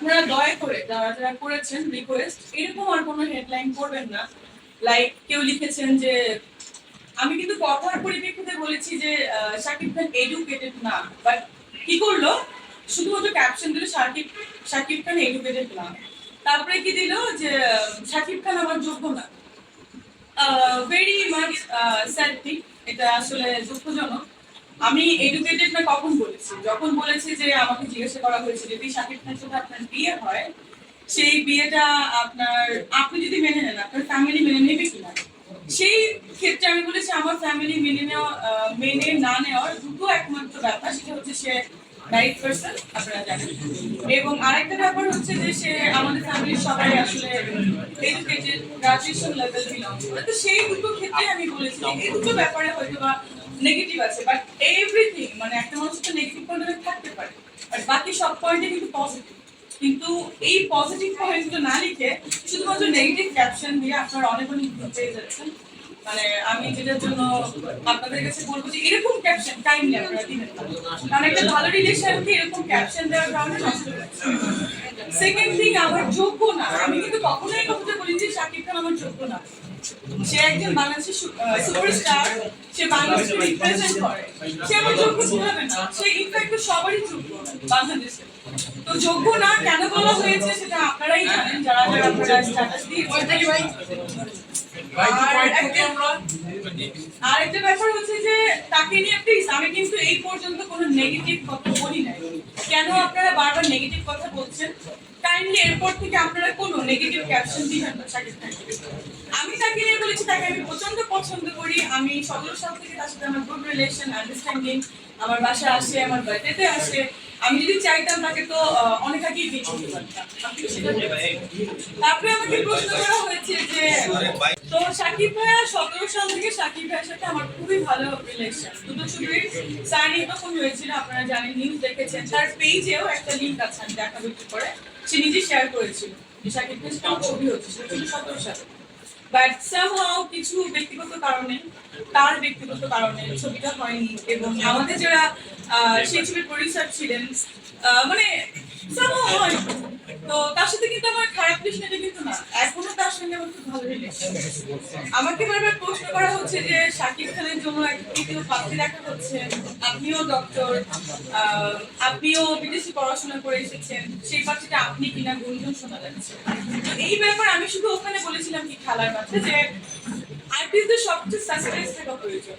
আপনারা দয়া করে, যারা যারা করেছেন রিকোয়েস্ট এরকম আর কোনো হেডলাইন করবেন না। লাইক কেউ লিখেছেন যে, আমি কিন্তু কথার পরিপ্রেক্ষিতে বলেছি যে শাকিব খান এডুকেটেড না। বাট কি করল? শুধুমাত্র ক্যাপশন দিল শাকিব শাকিব খান এডুকেটেড না। তারপরে কি দিল? যে শাকিব খান আমার যোগ্য না। ভেরি মাচ স্যাড এটা আসলে দুঃখজনক। আমি এডুকেটেড না কখন বলেছি? যখন বলেছি যে আমাকে জিজ্ঞাসা করা হয়েছে যদি শাকিব খানের সাথে আপনার বিয়ে হয়? সেই বিয়েটা আপনার, আপনি যদি মেনে নেন, আপনার ফ্যামিলি মেনে নেবে কিনা? সেই ক্ষেত্রে আমি বলেছি, আমার ফ্যামিলি মেনে নেওয়া মেনে না নেওয়ার দুটো একমাত্র ব্যাপার, সেটা হচ্ছে সে ম্যারিড পার্সন আপনারা জানেন। এবং আরেকটা ব্যাপার হচ্ছে যে, সে আমাদের ফ্যামিলির সবাই আসলে এডুকেটেড গ্রাজুয়েশন লেভেল বিলং করে। তো সেই দুটো ক্ষেত্রে আমি বলেছি এই দুটো ব্যাপারে হয়তো বা নেগেটিভ আছে বাট এভরিথিং মানে একটা মানুষ তো নেগেটিভ পয়েন্ট থাকতে পারে আর বাকি সব পয়েন্টে কিন্তু পজিটিভ কিন্তু এই পজিটিভ পয়েন্টগুলো না লিখে শুধুমাত্র নেগেটিভ ক্যাপশন দিয়ে আপনারা অনেক অনেক পেয়ে যাচ্ছেন। মানে আমি যেটার জন্য আপনাদের কাছে বলব যে এরকম ক্যাপশন কাইন্ডলি আপনারা দিবেন কারণ একটা ভালো রিলেশনকে এরকম ক্যাপশন দেওয়ার কারণে নষ্ট হচ্ছে সেকেন্ড থিং আমার যোগ্য না। আমি কিন্তু কখনোই কথাটা বলি যে শাকিব খান আমার যোগ্য না। সে একজন বাংলাদেশের সুপারস্টার সে বাংলাদেশকে রিপ্রেজেন্ট করে। সে আমার যোগ্য কীভাবে না? সে ইনফ্যাক্ট সবারই যোগ্য বাংলাদেশে। তো যোগ্য না কেন বলা হয়েছে সেটা আপনারাই জানেন যারা যারা আপনারা স্ট্যাটাস দিয়েছেন। আর একটা- ব্যাপার হচ্ছে যে তাকে নিয়ে প্লিজ আমি কিন্তু এই পর্যন্ত কোনো নেগেটিভ কথা বলি নাই। কেন আপনারা বারবার নেগেটিভ কথা বলছেন? কাইন্ডলি এরপর থেকে আপনারা কোনো নেগেটিভ ক্যাপশন দিবেন না শাকিব আমি তাকে নিয়ে বলেছি, তাকে আমি প্রচণ্ড পছন্দ করি। আমি সতেরো সাল থেকে তার সাথে আমার গুড রিলেশন আন্ডারস্ট্যান্ডিং আমার বাসা আসে, আমার বার্থডেতে আসে। আমি যদি চাইতাম তাকে তো অনেক আগেই বলেছেন। তারপরে আমাকে প্রশ্ন করা হয়েছে যে, তো সাকিব ভাইয়া সতেরো সাল থেকে সাকিব ভাইয়ের সাথে আমার খুবই ভালো রিলেশন দুটো ছবির সাইনিং তখন হয়েছিল, আপনারা জানেন নিউজ দেখেছেন। তার পেজেও একটা লিঙ্ক আছে, আমি দেখাবো একটু করে সে নিজে শেয়ার করেছিল যে সাকিব সাথে ছবি হচ্ছে সতেরো সালে। কিছু ব্যক্তিগত কারণে, তার ব্যক্তিগত কারণে ছবিটা হয়নি এবং আমাদের যারা সেই ছবির প্রডিউসার ছিলেন মানে তো তার সাথে কিন্তু আমার খারাপ কিন্তু না, এখনও তার সঙ্গে আমার খুব ভালো রিলেশন আমাকে বারবার প্রশ্ন করা হচ্ছে যে শাকিব খানের জন্য একটা তৃতীয় পাত্রী দেখা হচ্ছে, আপনিও ডক্টর আপনিও বিদেশি পড়াশোনা করে এসেছেন, সেই পাত্রীটা আপনি কিনা গুঞ্জন শোনা যাচ্ছে। এই ব্যাপার আমি শুধু ওখানে বলেছিলাম কি খেলার মাঠে যে আর্টিস্টদের সবচেয়ে সাসপেন্স থাকা প্রয়োজন।